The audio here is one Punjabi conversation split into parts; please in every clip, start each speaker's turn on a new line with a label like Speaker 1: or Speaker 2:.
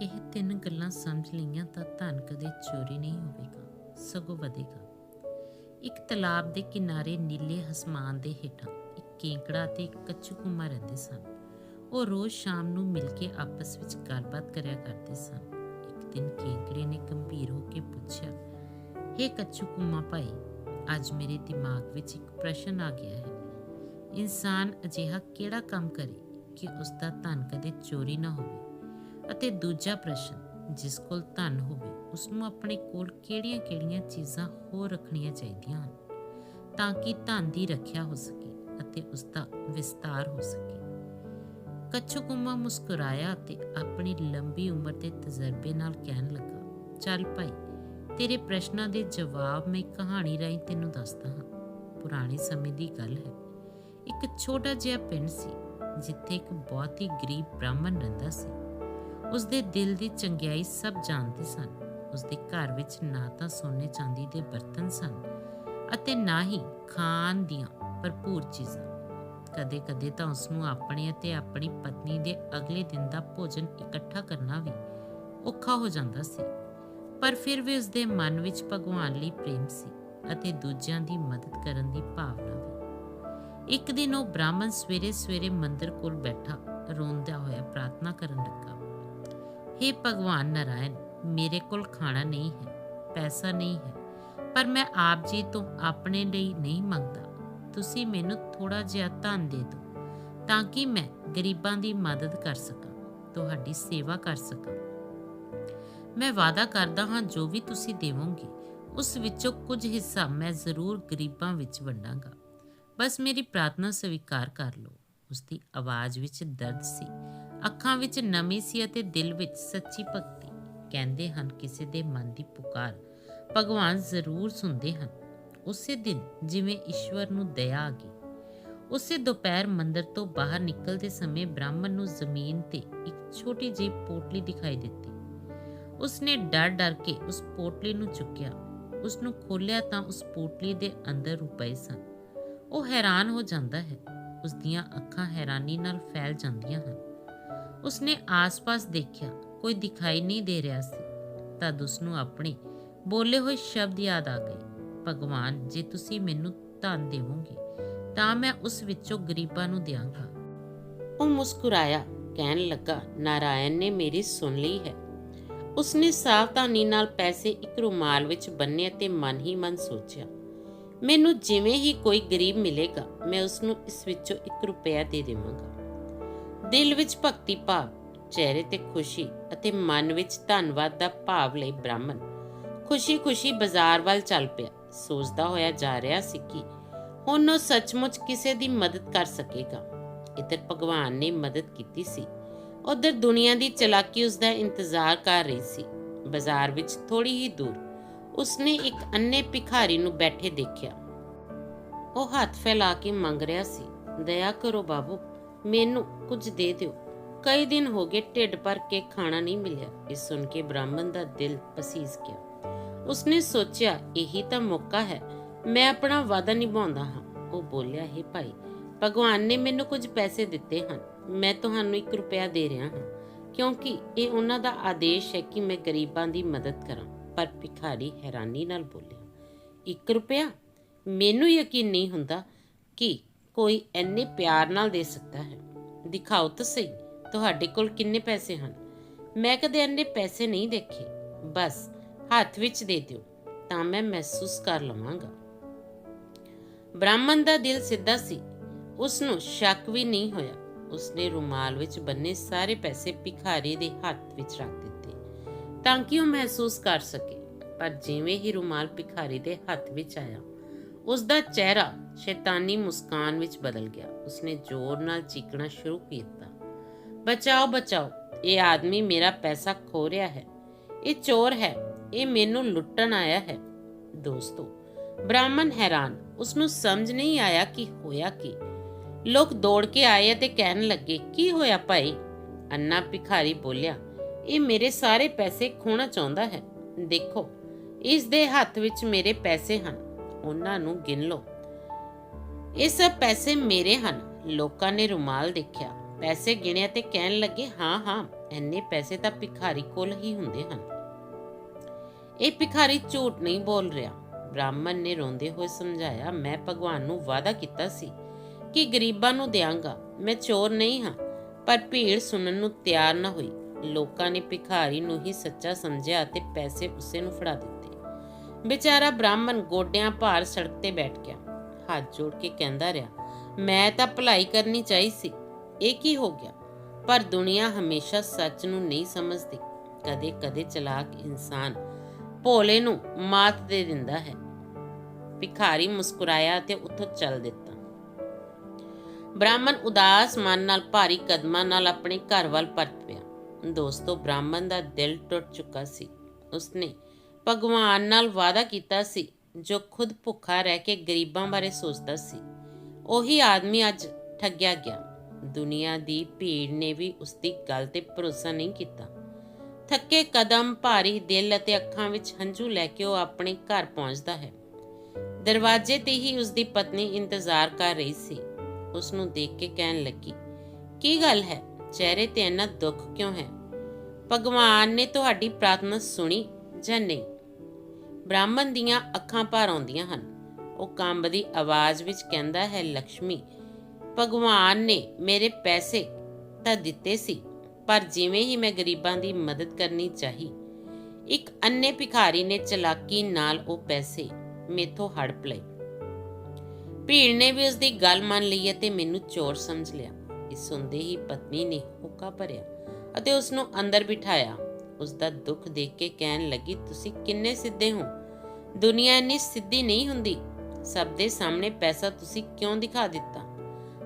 Speaker 1: ਇਹ ਤਿੰਨ ਗੱਲਾਂ ਸਮਝ ਲਈਆਂ ਤਾਂ ਧਨ ਕਦੇ ਚੋਰੀ ਨਹੀਂ ਹੋਵੇਗਾ, ਸਗੋਂ ਵਧੇਗਾ। ਇੱਕ ਤਲਾਬ ਦੇ ਕਿਨਾਰੇ ਨੀਲੇ ਅਸਮਾਨ ਦੇ ਹੇਠਾਂ ਇੱਕ ਕੇਂਕੜਾ ਤੇ ਇੱਕ ਕੱਚੂ ਕੁੰਮਾ ਰਹਿੰਦੇ ਸਨ। ਉਹ ਰੋਜ਼ ਸ਼ਾਮ ਨੂੰ ਮਿਲ ਕੇ ਆਪਸ ਵਿੱਚ ਗੱਲਬਾਤ ਕਰਿਆ ਕਰਦੇ ਸਨ। ਇੱਕ ਦਿਨ ਕੇਂਕੜੇ ਨੇ ਗੰਭੀਰ ਹੋ ਕੇ ਪੁੱਛਿਆ, ਹੇ ਕੱਚੂ ਕੁੰਮਾ ਭਾਈ, ਅੱਜ ਮੇਰੇ ਦਿਮਾਗ ਵਿੱਚ ਇੱਕ ਪ੍ਰਸ਼ਨ ਆ ਗਿਆ ਹੈ। ਇਨਸਾਨ ਅਜਿਹਾ ਕਿਹੜਾ ਕੰਮ ਕਰੇ ਕਿ ਉਸ ਦਾ ਧਨ ਕਦੇ ਚੋਰੀ ਨਾ ਹੋਵੇ? ਅਤੇ ਦੂਜਾ ਪ੍ਰਸ਼ਨ, ਜਿਸ ਕੋਲ ਧਨ ਹੋਵੇ ਉਸ ਨੂੰ ਆਪਣੇ ਕੋਲ ਕਿਹੜੀਆਂ-ਕਿਹੜੀਆਂ ਚੀਜ਼ਾਂ ਹੋਰ ਰੱਖਣੀਆਂ ਚਾਹੀਦੀਆਂ ਹਨ, ਤਾਂ ਕਿ ਧਨ ਦੀ ਰੱਖਿਆ ਹੋ ਸਕੇ ਅਤੇ ਉਸ ਦਾ ਵਿਸਤਾਰ ਹੋ ਸਕੇ। ਕੱਚੂ ਕੁੰਮਾ ਮੁਸਕਰਾਇਆ ਅਤੇ ਆਪਣੀ ਲੰਬੀ ਉਮਰ ਦੇ ਤਜਰਬੇ ਨਾਲ ਕਹਿਣ ਲੱਗਾ, ਚੱਲ ਭਾਈ, ਤੇਰੇ ਪ੍ਰਸ਼ਨਾਂ ਦੇ ਜਵਾਬ ਮੈਂ ਕਹਾਣੀ ਰਾਹੀਂ ਤੈਨੂੰ ਦੱਸਦਾ ਹਾਂ। ਪੁਰਾਣੇ ਸਮੇਂ ਦੀ ਗੱਲ ਹੈ। ਇੱਕ ਛੋਟਾ ਜਿਹਾ ਪਿੰਡ ਸੀ, ਜਿੱਥੇ ਇੱਕ ਬਹੁਤ ਹੀ ਗਰੀਬ ਬ੍ਰਾਹਮਣ ਰਹਿੰਦਾ ਸੀ। ਉਸ ਦੇ ਦਿਲ ਦੀ ਚੰਗਿਆਈ ਸਭ ਜਾਣਦੇ ਸਨ। ਉਸ ਦੇ ਘਰ ਵਿੱਚ ਨਾ ਤਾਂ ਸੋਨੇ ਚਾਂਦੀ ਦੇ ਬਰਤਨ ਸਨ ਅਤੇ ਨਾ ਹੀ ਖਾਣ ਦੀਆਂ ਭਰਪੂਰ ਚੀਜ਼ਾਂ। ਕਦੇ-ਕਦੇ ਤਾਂ ਉਸ ਨੂੰ ਆਪਣੇ ਅਤੇ ਆਪਣੀ ਪਤਨੀ ਦੇ ਅਗਲੇ ਦਿਨ ਦਾ ਭੋਜਨ ਇਕੱਠਾ ਕਰਨਾ ਵੀ ਔਖਾ ਹੋ ਜਾਂਦਾ ਸੀ। ਪਰ ਫਿਰ ਵੀ ਉਸ ਦੇ ਮਨ ਵਿੱਚ ਭਗਵਾਨ ਲਈ ਪ੍ਰੇਮ ਸੀ ਅਤੇ ਦੂਜਿਆਂ ਦੀ ਮਦਦ ਕਰਨ ਦੀ ਭਾਵਨਾ ਵੀ। ਇੱਕ ਦਿਨ ਉਹ ਬ੍ਰਾਹਮਣ ਸਵੇਰੇ-ਸਵੇਰੇ ਮੰਦਰ ਕੋਲ ਬੈਠਾ ਰੋਂਦਾ ਹੋਇਆ ਪ੍ਰਾਰਥਨਾ ਕਰਨ ਲੱਗਾ। हे ਭਗਵਾਨ ਨਾਰਾਇਣ ਮੇਰੇ ਕੋਲ ਖਾਣਾ ਨਹੀਂ ਹੈ, ਪੈਸਾ ਨਹੀਂ ਹੈ, ਪਰ ਮੈਂ ਆਪ ਜੀ ਤੋਂ ਆਪਣੇ ਲਈ ਨਹੀਂ ਮੰਗਦਾ। ਤੁਸੀਂ ਮੈਨੂੰ ਥੋੜਾ ਜਿਹਾ ਧਨ ਦੇ ਦਿਓ ਤਾਂ ਕਿ ਮੈਂ ਗਰੀਬਾਂ ਦੀ ਮਦਦ ਕਰ ਸਕਾਂ, ਤੁਹਾਡੀ ਸੇਵਾ ਕਰ ਸਕਾਂ। ਮੈਂ ਵਾਅਦਾ ਕਰਦਾ ਹਾਂ, ਜੋ ਵੀ ਤੁਸੀਂ ਦੇਵੋਗੇ, ਉਸ ਵਿੱਚੋਂ ਕੁਝ ਹਿੱਸਾ ਮੈਂ ਜ਼ਰੂਰ ਗਰੀਬਾਂ ਵਿੱਚ ਵੰਡਾਂਗਾ। ਬਸ ਮੇਰੀ ਪ੍ਰਾਰਥਨਾ ਸਵੀਕਾਰ ਕਰ ਲਓ। ਉਸ ਦੀ ਆਵਾਜ਼ ਵਿੱਚ ਦਰਦ ਸੀ। ਅੱਖਾਂ ਵਿੱਚ ਨਮੀ ਸੀ ਅਤੇ ਦਿਲ ਵਿੱਚ ਸੱਚੀ ਭਗਤੀ। ਕਹਿੰਦੇ ਹਨ, ਕਿਸੇ ਦੇ ਮਨ ਦੀ ਪੁਕਾਰ ਭਗਵਾਨ ਜ਼ਰੂਰ ਸੁਣਦੇ ਹਨ। ਉਸੇ ਦਿਨ ਜਿਵੇਂ ਈਸ਼ਵਰ ਨੂੰ ਦਇਆ ਆ ਗਈ, ਉਸੇ ਦੁਪਹਿਰ ਮੰਦਰ ਤੋਂ ਬਾਹਰ ਨਿਕਲਦੇ ਸਮੇਂ ਬ੍ਰਾਹਮਣ ਨੂੰ ਜ਼ਮੀਨ ਤੇ ਇੱਕ ਛੋਟੀ ਜਿਹੀ ਪੋਟਲੀ ਦਿਖਾਈ ਦਿੱਤੀ। ਉਸਨੇ ਡਰ-ਡਰ ਕੇ ਉਸ ਪੋਟਲੀ ਨੂੰ ਚੁੱਕਿਆ। ਉਸ ਨੂੰ ਖੋਲ੍ਹਿਆ ਤਾਂ ਉਸ ਪੋਟਲੀ ਦੇ ਅੰਦਰ ਰੁਪਏ ਸਨ। ਉਹ ਹੈਰਾਨ ਹੋ ਜਾਂਦਾ ਹੈ। ਉਸ ਦੀਆਂ ਅੱਖਾਂ ਹੈਰਾਨੀ ਨਾਲ ਫੈਲ ਜਾਂਦੀਆਂ ਹਨ। ਉਸਨੇ ਆਸ-ਪਾਸ ਦੇਖਿਆ, ਕੋਈ ਦਿਖਾਈ ਨਹੀਂ ਦੇ ਰਿਹਾ ਸੀ। ਤਦ ਉਸਨੂੰ ਆਪਣੇ ਬੋਲੇ ਹੋਏ ਸ਼ਬਦ ਯਾਦ ਆ ਗਏ, ਭਗਵਾਨ, ਜੇ ਤੁਸੀਂ ਮੈਨੂੰ ਧਨ ਦੇਵੋਗੇ, ਤਾਂ ਮੈਂ ਉਸ ਵਿੱਚੋਂ ਗਰੀਬਾਂ ਨੂੰ ਦਿਆਂਗਾ। ਉਹ ਮੁਸਕਰਾਇਆ, ਕਹਿਣ ਲੱਗਾ, ਨਾਰਾਇਣ ਨੇ ਮੇਰੀ ਸੁਣ ਲਈ ਹੈ। ਉਸਨੇ ਸਾਵਧਾਨੀ ਨਾਲ ਪੈਸੇ ਇੱਕ ਰੁਮਾਲ ਵਿੱਚ ਬੰਨੇ ਅਤੇ ਮਨ ਹੀ ਮਨ ਸੋਚਿਆ, ਮੈਨੂੰ ਜਿਵੇਂ ਹੀ ਕੋਈ ਗਰੀਬ ਮਿਲੇਗਾ, ਮੈਂ ਉਸ ਨੂੰ ਇਸ ਵਿੱਚੋਂ 1 ਰੁਪਿਆ ਦੇ ਦੇਵਾਂਗਾ। ਦਿਲ ਵਿੱਚ ਭਗਤੀ ਭਾਵ, ਚਿਹਰੇ ਤੇ ਖੁਸ਼ੀ ਅਤੇ ਮਨ ਵਿੱਚ ਧੰਨਵਾਦ ਦਾ ਭਾਵ ਲਈ ਬ੍ਰਾਹਮਣ ਖੁਸ਼ੀ-ਖੁਸ਼ੀ ਬਾਜ਼ਾਰ ਵੱਲ ਚੱਲ ਪਿਆ। ਸੋਚਦਾ ਹੋਇਆ ਜਾ ਰਿਹਾ ਸੀ ਕਿ ਹੁਣ ਉਹ ਸੱਚਮੁੱਚ ਕਿਸੇ ਦੀ ਮਦਦ ਕਰ ਸਕੇਗਾ। ਇੱਧਰ ਭਗਵਾਨ ਨੇ ਮਦਦ ਕੀਤੀ ਸੀ। ਉਧਰ ਦੁਨੀਆ ਦੀ ਚਲਾਕੀ ਉਸ ਦਾ ਇੰਤਜ਼ਾਰ ਕਰ ਰਹੀ ਸੀ। ਬਾਜ਼ਾਰ ਵਿੱਚ ਥੋੜੀ ਹੀ ਦੂਰ ਉਸਨੇ ਇੱਕ ਅੰਨੇ ਭਿਖਾਰੀ ਨੂੰ ਬੈਠੇ ਦੇਖਿਆ। ਉਹ ਹੱਥ ਫੈਲਾ ਕੇ ਮੰਗ ਰਿਹਾ ਸੀ, ਦਇਆ ਕਰੋ ਬਾਬੂ ਮੈਨੂੰ ਕੁਝ ਦੇ ਦਿਓ। ਕਈ ਦਿਨ ਹੋ ਗਏ ਢਿੱਡ ਭਰ ਕੇ ਖਾਣਾ ਨਹੀਂ ਮਿਲਿਆ। ਇਹ ਸੁਣ ਕੇ ਬ੍ਰਾਹਮਣ ਦਾ ਦਿਲ ਪਸੀਜ ਗਿਆ। ਉਸਨੇ ਸੋਚਿਆ, ਇਹੀ ਤਾਂ ਮੌਕਾ ਹੈ। ਮੈਂ ਆਪਣਾ ਵਾਅਦਾ ਨਿਭਾਉਂਦਾ ਹਾਂ। ਉਹ ਬੋਲਿਆ, ਹੈ ਭਾਈ, ਭਗਵਾਨ ਨੇ ਮੈਨੂੰ ਕੁਝ ਪੈਸੇ ਦਿੱਤੇ ਹਨ। ਮੈਂ ਤੁਹਾਨੂੰ 1 ਰੁਪਿਆ ਦੇ ਰਿਹਾ ਹਾਂ। ਕਿਉਂਕਿ ਇਹ ਉਹਨਾਂ ਦਾ ਆਦੇਸ਼ ਹੈ ਕਿ ਮੈਂ ਗਰੀਬਾਂ ਦੀ ਮਦਦ ਕਰਾਂ। ਪਰ ਭਿਖਾਰੀ ਹੈਰਾਨੀ ਨਾਲ ਬੋਲਿਆ 1 ਰੁਪਿਆ ਮੈਨੂੰ ਯਕੀਨ ਨਹੀਂ ਹੁੰਦਾ ਕਿ ਕੋਈ ਐਨੇ ਪਿਆਰ ਨਾਲ ਦੇ ਸਕਦਾ ਹੈ। ਦਿਖਾਓ ਤਾਂ ਸਹੀ, ਤੁਹਾਡੇ ਕੋਲ ਕਿੰਨੇ ਪੈਸੇ ਹਨ? ਮੈਂ ਕਦੇ ਐਨੇ ਪੈਸੇ ਨਹੀਂ ਦੇਖੇ। ਬਸ, ਹੱਥ ਵਿੱਚ ਦੇ ਦਿਓ, ਤਾਂ ਮੈਂ ਮਹਿਸੂਸ ਕਰ ਲਵਾਂਗਾ। ਬ੍ਰਾਹਮਣ ਦਾ ਦਿਲ ਸਿੱਧਾ ਸੀ। ਉਸ ਨੂੰ ਸ਼ੱਕ ਵੀ ਨਹੀਂ ਹੋਇਆ। ਉਸਨੇ ਰੁਮਾਲ ਵਿੱਚ ਬੰਨੇ ਸਾਰੇ ਪੈਸੇ ਭਿਖਾਰੀ ਦੇ ਹੱਥ ਵਿੱਚ ਰੱਖ ਦਿੱਤੇ, ਤਾਂ ਕਿ ਉਹ ਮਹਿਸੂਸ ਕਰ ਸਕੇ। ਪਰ ਜਿਵੇਂ ਹੀ ਰੁਮਾਲ ਭਿਖਾਰੀ ਦੇ ਹੱਥ ਵਿੱਚ ਆਇਆ ਉਸ ਦਾ ਚਿਹਰਾ ਸ਼ੈਤਾਨੀ ਮੁਸਕਾਨ ਵਿੱਚ ਬਦਲ ਗਿਆ। ਉਸਨੇ ਜ਼ੋਰ ਨਾਲ ਚੀਕਣਾ ਸ਼ੁਰੂ ਕੀਤਾ। ਬਚਾਓ ਬਚਾਓ, ਇਹ ਆਦਮੀ ਮੇਰਾ ਪੈਸਾ ਖੋ ਰਿਹਾ ਹੈ। ਇਹ ਚੋਰ ਹੈ, ਇਹ ਮੈਨੂੰ ਲੁੱਟਣ ਆਇਆ ਹੈ। ਦੋਸਤੋ, ਬ੍ਰਾਹਮਣ ਹੈਰਾਨ ਉਸ ਨੂੰ ਸਮਝ ਨਹੀਂ ਆਇਆ ਕਿ ਹੋਇਆ ਕੀ। ਲੋਕ ਦੌੜ ਕੇ ਆਏ ਅਤੇ ਕਹਿਣ ਲੱਗੇ, ਕੀ ਹੋਇਆ ਭਾਈ? ਅੰਨਾ ਭਿਖਾਰੀ ਬੋਲਿਆ, ਇਹ ਮੇਰੇ ਸਾਰੇ ਪੈਸੇ ਖੋਣਾ ਚਾਹੁੰਦਾ ਹੈ। ਦੇਖੋ, ਇਸ ਦੇ ਹੱਥ ਵਿੱਚ ਮੇਰੇ ਪੈਸੇ ਹਨ। ਉਹਨਾਂ ਨੂੰ ਗਿਣ ਲਓ। ਇਹ ਸਭ ਪੈਸੇ ਮੇਰੇ ਹਨ, ਲੋਕਾਂ ਨੇ ਰੁਮਾਲ ਦੇਖਿਆ। ਪੈਸੇ ਗਿਣਿਆ ਤੇ ਕਹਿਣ ਲੱਗੇ, ਹਾਂ ਹਾਂ ਐਨੇ ਪੈਸੇ ਤਾਂ ਭਿਖਾਰੀ ਕੋਲ ਹੀ ਹੁੰਦੇ ਹਨ। ਇਹ ਭਿਖਾਰੀ ਝੂਠ ਨਹੀਂ ਬੋਲ ਰਿਹਾ। ਬ੍ਰਾਹਮਣ ਨੇ ਰੋਂਦੇ ਹੋਏ ਸਮਝਾਇਆ, ਮੈਂ ਭਗਵਾਨ ਨੂੰ ਵਾਅਦਾ ਕੀਤਾ ਸੀ ਕਿ ਗਰੀਬਾਂ ਨੂੰ ਦਿਆਂਗਾ। ਮੈਂ ਚੋਰ ਨਹੀਂ ਹਾਂ, ਪਰ ਭੀੜ ਸੁਣਨ ਨੂੰ ਤਿਆਰ ਨਾ ਹੋਈ। ਲੋਕਾਂ ਨੇ ਭਿਖਾਰੀ ਨੂੰ ਹੀ ਸੱਚਾ ਸਮਝਿਆ ਤੇ ਪੈਸੇ ਉਸੇ ਨੂੰ ਫੜਾ ਦਿੱਤੇ। ਵਿਚਾਰਾ ਬ੍ਰਾਹਮਣ ਗੋਡਿਆਂ ਭਾਰ ਸੜਕ ਤੇ ਬੈਠ ਗਿਆ। ਹੱਥ ਜੋੜ ਕੇ ਕਹਿੰਦਾ ਰਿਹਾ, ਮੈਂ ਤਾਂ ਭਲਾਈ ਕਰਨੀ ਚਾਹੀ ਸੀ, ਇਹ ਕੀ ਹੋ ਗਿਆ? ਪਰ ਦੁਨੀਆ ਹਮੇਸ਼ਾ ਸੱਚ ਨੂੰ ਨਹੀਂ ਸਮਝਦੀ। ਕਦੇ ਕਦੇ ਚਲਾਕ ਇਨਸਾਨ ਭੋਲੇ ਨੂੰ ਮਾਤ ਦੇ ਦਿੰਦਾ ਹੈ। ਭਿਖਾਰੀ ਮੁਸਕਰਾਇਆ ਤੇ ਉੱਥੋਂ ਚੱਲ ਦਿੱਤਾ। ਬ੍ਰਾਹਮਣ ਉਦਾਸ ਮਨ ਨਾਲ ਭਾਰੀ ਕਦਮਾਂ ਨਾਲ ਆਪਣੇ ਘਰ ਵੱਲ ਪਰਤ ਪਿਆ। ਦੋਸਤੋ, ਬ੍ਰਾਹਮਣ ਦਾ ਦਿਲ ਟੁੱਟ ਚੁੱਕਾ ਸੀ। ਉਸਨੇ ਭਗਵਾਨ ਨਾਲ ਵਾਅਦਾ ਕੀਤਾ ਸੀ, ਜੋ ਖੁਦ ਭੁੱਖਾ ਰਹਿ ਕੇ ਗਰੀਬਾਂ ਬਾਰੇ ਸੋਚਦਾ ਸੀ। ਉਹੀ ਆਦਮੀ ਅੱਜ ਠੱਗਿਆ ਗਿਆ। ਦੁਨੀਆ ਦੀ ਭੀੜ ਨੇ ਵੀ ਉਸ ਦੀ ਗੱਲ ਤੇ ਭਰੋਸਾ ਨਹੀਂ ਕੀਤਾ। ਥੱਕੇ ਕਦਮ ਭਾਰੀ ਦਿਲ ਅਤੇ ਅੱਖਾਂ ਵਿੱਚ ਹੰਝੂ ਲੈ ਕੇ ਉਹ ਆਪਣੇ ਘਰ ਪਹੁੰਚਦਾ ਹੈ। ਦਰਵਾਜ਼ੇ ਤੇ ਹੀ ਉਸ ਦੀ ਪਤਨੀ ਇੰਤਜ਼ਾਰ ਕਰ ਰਹੀ ਸੀ। ਉਸ ਨੂੰ ਦੇਖ ਕੇ ਕਹਿਣ ਲੱਗੀ, ਕੀ ਗੱਲ ਹੈ? ਚਿਹਰੇ ਤੇ ਇੰਨਾ ਦੁੱਖ ਕਿਉਂ ਹੈ? ਭਗਵਾਨ ਨੇ ਤੁਹਾਡੀ ਪ੍ਰਾਰਥਨਾ ਸੁਣੀ ਜਾਂ ਨਹੀਂ? ਬ੍ਰਾਹਮਣ ਦੀਆਂ ਅੱਖਾਂ ਭਰ ਆਉਂਦੀਆਂ ਹਨ। ਉਹ ਕੰਬ ਦੀ ਆਵਾਜ਼ ਵਿੱਚ ਕਹਿੰਦਾ ਹੈ ਲక్ష్ਮੀ ਭਗਵਾਨ ਨੇ ਮੇਰੇ ਪੈਸੇ ਤਾਂ ਦਿੱਤੇ ਸੀ, ਪਰ ਜਿਵੇਂ ਹੀ ਮੈਂ ਗਰੀਬਾਂ ਦੀ ਮਦਦ ਕਰਨੀ ਚਾਹੀ, ਇੱਕ ਅੰਨੇ ਭਿਖਾਰੀ ਨੇ ਚਲਾਕੀ ਨਾਲ ਉਹ ਪੈਸੇ ਮੇਥੋਂ ਹੜਪ ਲਏ। ਭੀੜ ਨੇ ਵੀ ਉਸ ਦੀ ਗੱਲ ਮੰਨ ਲਈ ਅਤੇ ਮੈਨੂੰ ਚੋਰ ਸਮਝ ਲਿਆ। ਇਹ ਸੁਣਦੇ ਹੀ ਪਤਨੀ ਨੇ ਹੁੱਕਾ ਭਰਿਆ ਅਤੇ ਉਸ ਨੂੰ ਅੰਦਰ ਬਿਠਾਇਆ। ਉਸ ਦਾ ਦੁੱਖ ਦੇਖ ਕੇ ਕਹਿਣ ਲੱਗੀ, ਤੁਸੀਂ ਕਿੰਨੇ ਸਿੱਧੇ ਹੋ? ਦੁਨੀਆ ਇੰਨੀ ਸਿੱਧੀ ਨਹੀਂ ਹੁੰਦੀ। ਸਭ ਦੇ ਸਾਹਮਣੇ ਪੈਸਾ ਤੁਸੀਂ ਕਿਉਂ ਦਿਖਾ ਦਿੱਤਾ?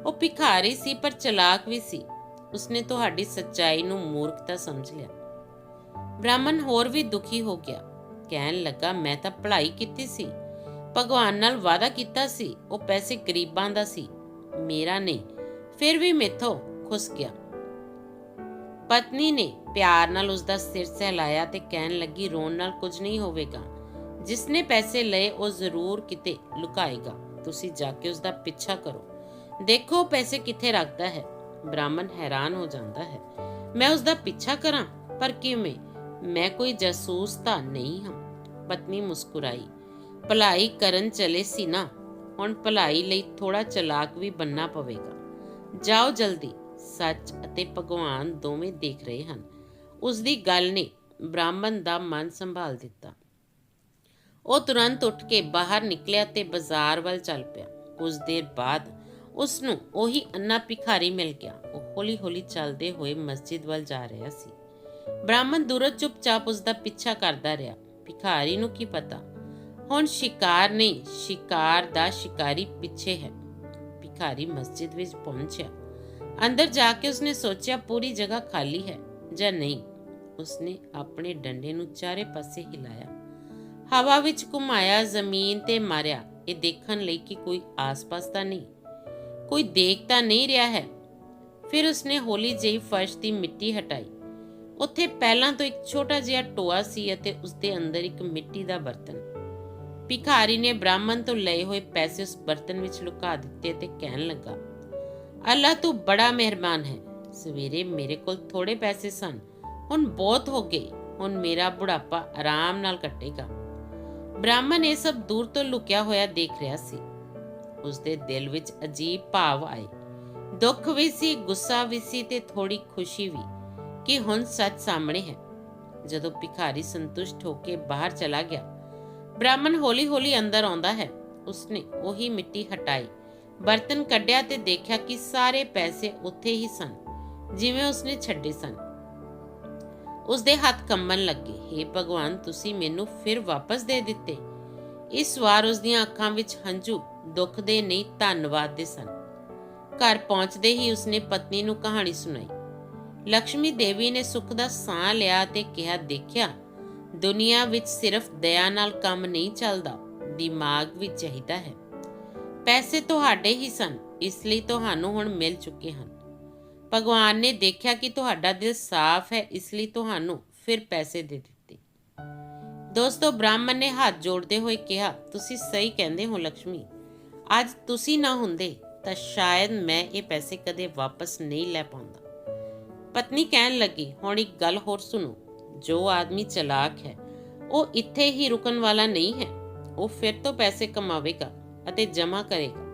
Speaker 1: ਉਹ ਭਿਖਾਰੀ ਸੀ, ਪਰ ਚਲਾਕ ਵੀ ਸੀ। ਉਸਨੇ ਤੁਹਾਡੀ ਸੱਚਾਈ ਨੂੰ ਮੂਰਖਤਾ ਸਮਝ ਲਿਆ। ਬ੍ਰਾਹਮਣ ਹੋਰ ਵੀ ਦੁਖੀ ਹੋ ਗਿਆ। ਕਹਿਣ ਲੱਗਾ, ਮੈਂ ਤਾਂ ਭਲਾਈ ਕੀਤੀ ਸੀ। ਭਗਵਾਨ ਨਾਲ ਵਾਅਦਾ ਕੀਤਾ ਸੀ। ਉਹ ਪੈਸੇ ਗਰੀਬਾਂ ਦਾ ਸੀ। ਮੇਰਾ ਨਹੀਂ। ਫਿਰ ਵੀ ਮੇਥੋਂ ਖੁਸ ਗਿਆ। ਪਤਨੀ ਨੇ ਪਿਆਰ ਨਾਲ ਉਸ ਦਾ ਸਿਰ ਸਹਿਲਾਇਆ ਤੇ ਕਹਿਣ ਲੱਗੀ, ਰੋਣ ਨਾਲ ਕੁਝ ਨਹੀਂ ਹੋਵੇਗਾ। ਜਿਸਨੇ ਪੈਸੇ ਲਏ, ਉਹ ਜ਼ਰੂਰ ਕਿਤੇ ਲੁਕਾਏਗਾ। ਤੁਸੀਂ ਜਾ ਕੇ ਉਸ ਦਾ ਪਿੱਛਾ ਕਰੋ। ਦੇਖੋ ਪੈਸੇ ਕਿੱਥੇ ਰੱਖਦਾ ਹੈ ਬ੍ਰਾਹਮਣ ਹੈਰਾਨ ਹੋ ਜਾਂਦਾ ਹੈ। ਮੈਂ ਉਸ ਦਾ ਪਿੱਛਾ ਕਰਾਂ? ਪਰ ਕਿਵੇਂ? ਮੈਂ ਕੋਈ ਜਾਸੂਸ ਤਾਂ ਨਹੀਂ ਹਾਂ ਪਤਨੀ ਮੁਸਕਰਾਈ। ਭਲਾਈ ਕਰਨ ਚਲੇ ਸੀ ਨਾ। ਹੁਣ ਭਲਾਈ ਲਈ ਥੋੜਾ ਚਲਾਕ ਵੀ ਬੰਨਾ ਪਵੇਗਾ। ਜਾਓ ਜਲਦੀ। ਸੱਚ ਅਤੇ ਭਗਵਾਨ ਦੋਵੇਂ ਦੇਖ ਰਹੇ ਹਨ। ਉਸ ਦੀ ਗੱਲ ਨੇ ਬ੍ਰਾਹਮਣ ਦਾ ਮਨ ਸੰਭਾਲ ਦਿੱਤਾ। ਉਹ ਤੁਰੰਤ ਉੱਠ ਕੇ ਬਾਹਰ ਨਿਕਲਿਆ ਤੇ ਬਾਜ਼ਾਰ ਵੱਲ ਚੱਲ ਪਿਆ। ਕੁਝ ਦੇਰ ਬਾਅਦ ਉਸ ਨੂੰ ਉਹੀ ਅੰਨਾ ਭਿਖਾਰੀ ਮਿਲ ਗਿਆ। ਉਹ ਹੌਲੀ-ਹੌਲੀ ਚੱਲਦੇ ਹੋਏ ਮਸਜਿਦ ਵੱਲ ਜਾ ਰਿਹਾ ਸੀ। ਬ੍ਰਾਹਮਣ ਦੂਰੋਂ ਚੁੱਪਚਾਪ ਉਸ ਦਾ ਪਿੱਛਾ ਕਰਦਾ ਰਿਹਾ। ਭਿਖਾਰੀ ਨੂੰ ਕੀ ਪਤਾ? ਹੁਣ ਸ਼ਿਕਾਰ ਨਹੀਂ ਸ਼ਿਕਾਰ ਦਾ ਸ਼ਿਕਾਰੀ ਪਿੱਛੇ ਹੈ। ਭਿਖਾਰੀ ਮਸਜਿਦ ਵਿੱਚ ਪਹੁੰਚਿਆ। ਅੰਦਰ ਜਾ ਕੇ ਉਸਨੇ ਸੋਚਿਆ, ਪੂਰੀ ਜਗ੍ਹਾ ਖਾਲੀ ਹੈ ਜਾਂ ਨਹੀਂ? ਉਸਨੇ ਆਪਣੇ ਡੰਡੇ ਨੂੰ ਚਾਰੇ ਪਾਸੇ ਹਿਲਾਇਆ। ਹਵਾ ਵਿੱਚ ਘੁਮਾਇਆ, ਜ਼ਮੀਨ ਤੇ ਮਾਰਿਆ। ਇਹ ਦੇਖਣ ਲਈ ਕਿ ਕੋਈ ਆਸ-ਪਾਸ ਤਾਂ ਨਹੀਂ, ਕੋਈ ਦੇਖ ਤਾਂ ਨਹੀਂ ਰਿਹਾ ਹੈ। ਫਿਰ ਉਸਨੇ ਹੌਲੀ ਜਿਹੀ ਫਰਸ਼ ਦੀ ਮਿੱਟੀ ਹਟਾਈ। ਉੱਥੇ ਪਹਿਲਾਂ ਤੋਂ ਇੱਕ ਛੋਟਾ ਜਿਹਾ ਟੋਆ ਸੀ ਅਤੇ ਉਸ ਦੇ ਅੰਦਰ ਇੱਕ ਮਿੱਟੀ ਦਾ ਬਰਤਨ। ਭਿਖਾਰੀ ਨੇ ਬ੍ਰਾਹਮਣ ਤੋਂ ਲਏ ਹੋਏ ਪੈਸੇ ਉਸ ਬਰਤਨ ਵਿੱਚ ਲੁਕਾ ਦਿੱਤੇ ਤੇ ਕਹਿਣ ਲੱਗਾ ਅੱਲਾ ਤੂੰ ਬੜਾ ਮਿਹਰਬਾਨ ਹੈ। ਸਵੇਰੇ ਮੇਰੇ ਕੋਲ ਥੋੜੇ ਪੈਸੇ ਸਨ। ਹੁਣ ਬਹੁਤ ਹੋ ਗਏ। ਹੁਣ ਮੇਰਾ ਬੁਢਾਪਾ ਆਰਾਮ ਨਾਲ ਕੱਟੇਗਾ। ਬ੍ਰਾਹਮਣ ਇਹ ਸਭ ਦੂਰ ਤੋਂ ਲੁਕਿਆ ਹੋਇਆ ਦੇਖ ਰਿਹਾ ਸੀ। ਉਸ ਦੇ ਦਿਲ ਵਿੱਚ ਅਜੀਬ ਭਾਵ ਆਏ। ਦੁੱਖ ਵੀ ਸੀ, ਗੁੱਸਾ ਵੀ ਸੀ ਤੇ ਥੋੜੀ ਖੁਸ਼ੀ ਵੀ ਕਿ ਹੁਣ ਸੱਚ ਸਾਹਮਣੇ ਹੈ। ਜਦੋਂ ਭਿਖਾਰੀ ਸੰਤੁਸ਼ਟ ਹੋ ਕੇ ਬਾਹਰ ਚਲਾ ਗਿਆ, ਬ੍ਰਾਹਮਣ ਹੌਲੀ-ਹੌਲੀ ਅੰਦਰ ਆਉਂਦਾ ਹੈ। ਉਸਨੇ ਉਹੀ ਮਿੱਟੀ ਹਟਾਈ। ਬਰਤਨ ਕੱਢਿਆ ਤੇ ਦੇਖਿਆ ਕਿ ਸਾਰੇ ਪੈਸੇ ਉੱਥੇ ਹੀ ਸਨ, ਜਿਵੇਂ ਉਸਨੇ ਛੱਡੇ ਸਨ। ਉਸਦੇ ਹੱਥ ਕੰਬਣ ਲੱਗੇ हे ਭਗਵਾਨ, ਤੁਸੀਂ ਮੈਨੂੰ ਫਿਰ ਵਾਪਸ ਦੇ ਦਿੱਤੇ। ਇਸ ਵਾਰ ਉਸਦੀਆਂ ਅੱਖਾਂ ਵਿੱਚ ਹੰਝੂ ਦੁੱਖ ਦੇ ਨਹੀਂ, ਧੰਨਵਾਦ ਦੇ ਸਨ। ਘਰ ਪਹੁੰਚਦੇ ਹੀ ਉਸਨੇ ਪਤਨੀ ਨੂੰ ਕਹਾਣੀ ਸੁਣਾਈ। ਲక్ష్ਮੀ ਦੇਵੀ ਨੇ ਸੁੱਖ ਦਾ ਸਾਹ ਲਿਆ ਤੇ ਕਿਹਾ, ਦੇਖਿਆ, ਦੁਨੀਆ ਵਿੱਚ ਸਿਰਫ ਦਇਆ ਨਾਲ ਕੰਮ ਨਹੀਂ ਚੱਲਦਾ, ਦਿਮਾਗ ਵੀ ਚਾਹੀਦਾ ਹੈ। ਪੈਸੇ ਤੁਹਾਡੇ ਹੀ ਸਨ, ਇਸ ਲਈ ਤੁਹਾਨੂੰ ਹੁਣ ਮਿਲ ਚੁੱਕੇ ਹਨ। ਭਗਵਾਨ ਨੇ ਦੇਖਿਆ ਕਿ ਤੁਹਾਡਾ ਦਿਲ ਸਾਫ਼ ਹੈ, ਇਸ ਲਈ ਤੁਹਾਨੂੰ ਫਿਰ ਪੈਸੇ ਦੇ ਦਿੱਤੇ। ਦੋਸਤੋ, ਬ੍ਰਾਹਮਣ ਨੇ ਹੱਥ ਜੋੜਦੇ ਹੋਏ ਕਿਹਾ, ਤੁਸੀਂ ਸਹੀ ਕਹਿੰਦੇ ਹੋ ਲక్ష్ਮੀ ਅੱਜ ਤੁਸੀਂ ਨਾ ਹੁੰਦੇ ਤਾਂ ਸ਼ਾਇਦ ਮੈਂ ਇਹ ਪੈਸੇ ਕਦੇ ਵਾਪਸ ਨਹੀਂ ਲੈ ਪਾਉਂਦਾ। ਪਤਨੀ ਕਹਿਣ ਲੱਗੀ, ਹੁਣ ਇੱਕ ਗੱਲ ਹੋਰ ਸੁਣੋ। ਜੋ ਆਦਮੀ ਚਲਾਕ ਹੈ, ਉਹ ਇੱਥੇ ਹੀ ਰੁਕਣ ਵਾਲਾ ਨਹੀਂ ਹੈ। ਉਹ ਫਿਰ ਤੋਂ ਪੈਸੇ ਕਮਾਵੇਗਾ। ਅਤੇ ਜਮ੍ਹਾਂ ਕਰੇਗਾ।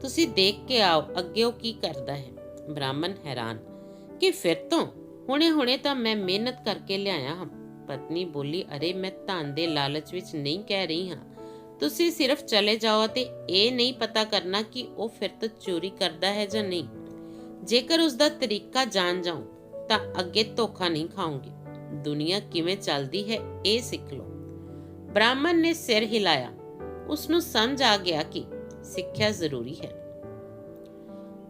Speaker 1: ਤੁਸੀਂ ਦੇਖ ਕੇ ਆਓ ਅੱਗੇ ਉਹ ਕੀ ਕਰਦਾ ਹੈ। ਬ੍ਰਾਹਮਣ ਹੈਰਾਨ। ਕਿ ਫਿਰ ਤੋਂ? ਹੁਣੇ-ਹੁਣੇ ਤਾਂ ਮੈਂ ਮਿਹਨਤ ਕਰਕੇ ਲਿਆਇਆ ਹਾਂ। ਪਤਨੀ ਬੋਲੀ, ਅਰੇ, ਮੈਂ ਧਨ ਦੇ ਲਾਲਚ ਵਿੱਚ ਨਹੀਂ ਕਹਿ ਰਹੀ ਹਾਂ। ਤੁਸੀਂ ਸਿਰਫ ਚਲੇ ਜਾਓ ਅਤੇ ਇਹ ਨਹੀਂ ਪਤਾ ਕਰਨਾ ਕਿ ਉਹ ਫਿਰ ਤੋਂ ਚੋਰੀ ਕਰਦਾ ਹੈ ਜਾਂ ਨਹੀਂ। ਜੇਕਰ ਉਸ ਦਾ ਤਰੀਕਾ ਜਾਣ ਜਾਉ ਤਾਂ ਅੱਗੇ ਧੋਖਾ ਨਹੀਂ ਖਾਓਗੇ ਦੁਨੀਆ ਕਿਵੇਂ ਚੱਲਦੀ ਹੈ, ਇਹ ਸਿੱਖ ਲਓ। ਬ੍ਰਾਹਮਣ ਨੇ ਸਿਰ ਹਿਲਾਇਆ। ਉਸ ਨੂੰ ਸਮਝ ਆ ਗਿਆ ਕਿ ਸਿੱਖਿਆ ਜ਼ਰੂਰੀ ਹੈ।